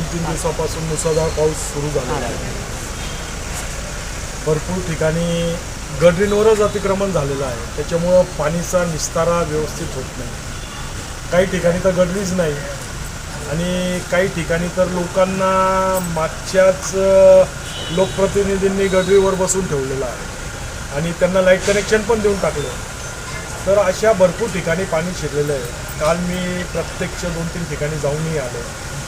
मुसळधार पाऊस सुरू झालेला आहे. भरपूर ठिकाणी गडरींवरच अतिक्रमण झालेलं आहे. त्याच्यामुळं पाणीचा निस्तारा व्यवस्थित होत नाही. काही ठिकाणी तर गडरीच नाही. आणि काही ठिकाणी तर लोकांना मागच्याच लोकप्रतिनिधींनी गडरीवर बसून ठेवलेलं आहे. आणि त्यांना लाइट कनेक्शन पण देऊन टाकलं. तर अशा भरपूर ठिकाणी पाणी शिरलेलं आहे. काल मी प्रत्यक्ष दोन तीन ठिकाणी जाऊनही आलो.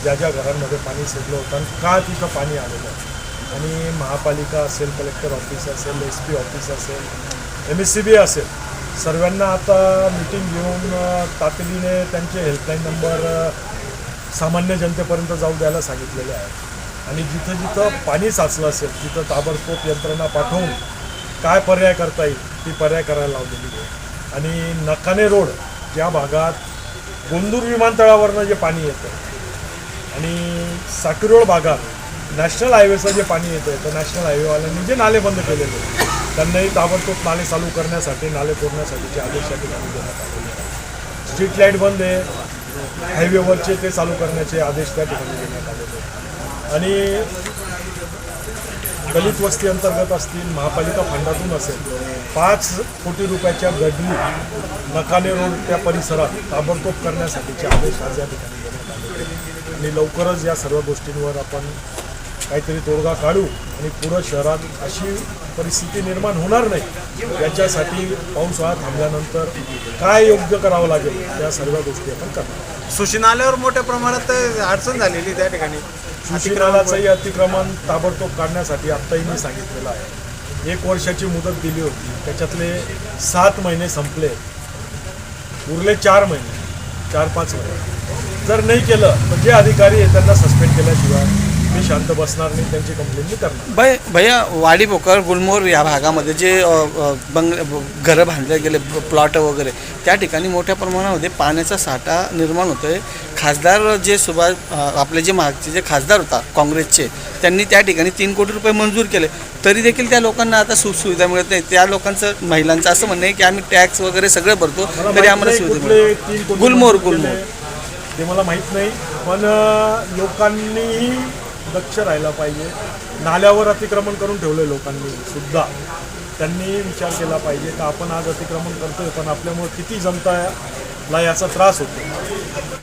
ज्या ज्या घरांमध्ये पाणी शिरलं होतं आणि का तिथं पाणी आलेलं आहे? आणि महापालिका असेल कलेक्टर ऑफिस असेल एस पी ऑफिस असेल एम एस सी बी असेल सर्वांना आता मिटिंग घेऊन तातडीने त्यांचे हेल्पलाईन नंबर सामान्य जनतेपर्यंत जाऊ द्यायला सांगितलेले आहे आणि जिथं जिथं पाणी साचलं असेल तिथं ताबडतोब यंत्रणा पाठवून काय पर्याय करता येईल ती पर्याय करायला लावलेली आहे. आणि नखाने रोड ज्या भागात गोंदूर विमानतळावरनं जे पाणी येतं आणि साकीरोड भागात नॅशनल हायवेचं जे पाणी येतं तर नॅशनल हायवेवाल्यांनी जे नाले बंद केलेले त्यांनाही ताबडतोब नाले चालू करण्यासाठी नाले तोडण्यासाठीचे आदेश या ठिकाणी देण्यात आलेले आहेत. स्ट्रीट लाइट बंद आहे. हायवेवरचे ते चालू करण्याचे आदेश त्या ठिकाणी देण्यात आलेले आहेत. आणि दलित वस्ती अंतर्गत असतील महापालिका फंडातून असेल पाच कोटी रुपयाच्या गडली नकाने रोड त्या परिसरात ताबडतोब करण्यासाठीचे आदेश आज या ठिकाणी देण्यात आले आहेत. आणि लवकरच या सर्व गोष्टींवर आपण काहीतरी तोडगा काढू आणि पुढं शहरात अशी परिस्थिती निर्माण होणार नाही याच्यासाठी पावसाळा थांबल्यानंतर काय योग्य करावं लागेल या सर्व गोष्टी आपण करणार. सुशिनाल्यावर मोठ्या प्रमाणात अडचण झालेली त्या ठिकाणी. सुशिरालाचंही अतिक्रमण ताबडतोब काढण्यासाठी आत्ताही मी सांगितलेलं आहे. एक वर्षाची मुदत दिली होती त्याच्यातले सात महिने संपले. उरले चार महिने चार पाच महिने. जर नाही केलं तर जे अधिकारी आहेत त्यांना सस्पेंड केल्याशिवाय मी शांत बसणार नाही त्यांची कंप्लेंट मी करणार. भय भैया वाडी भोकर गुलमोहर या भागामध्ये जे अ, अ, बंग घरं बांधले गेले प्लॉट वगैरे त्या ठिकाणी मोठ्या प्रमाणामध्ये पाण्याचा साठा निर्माण होतो आहे खासदार जे सुभाष अ, आपले जे मागचे जे खासदार होता काँग्रेसचे त्यांनी त्या ठिकाणी तीन कोटी रुपये मंजूर केले. तरी देखील त्या लोकांना आता सुखसुविधा मिळत नाही. त्या लोकांचं महिलांचं असं म्हणणं आहे की आम्ही टॅक्स वगैरे सगळं भरतो मला तरी माहीत आम्हाला नाही सुविधा कुठले मिळत तीन कोटी गुलमोहर मंजूर केले, गुलमोहर ते मला माहीत नाही पण लोकांनीही दक्ष राहायला पाहिजे. नाल्यावर अतिक्रमण करून ठेवलं लोकांनी सुद्धा. त्यांनी विचार केला पाहिजे का आपण आज अतिक्रमण करतोय पण आपल्यामुळे किती जनताला याचा त्रास होतो.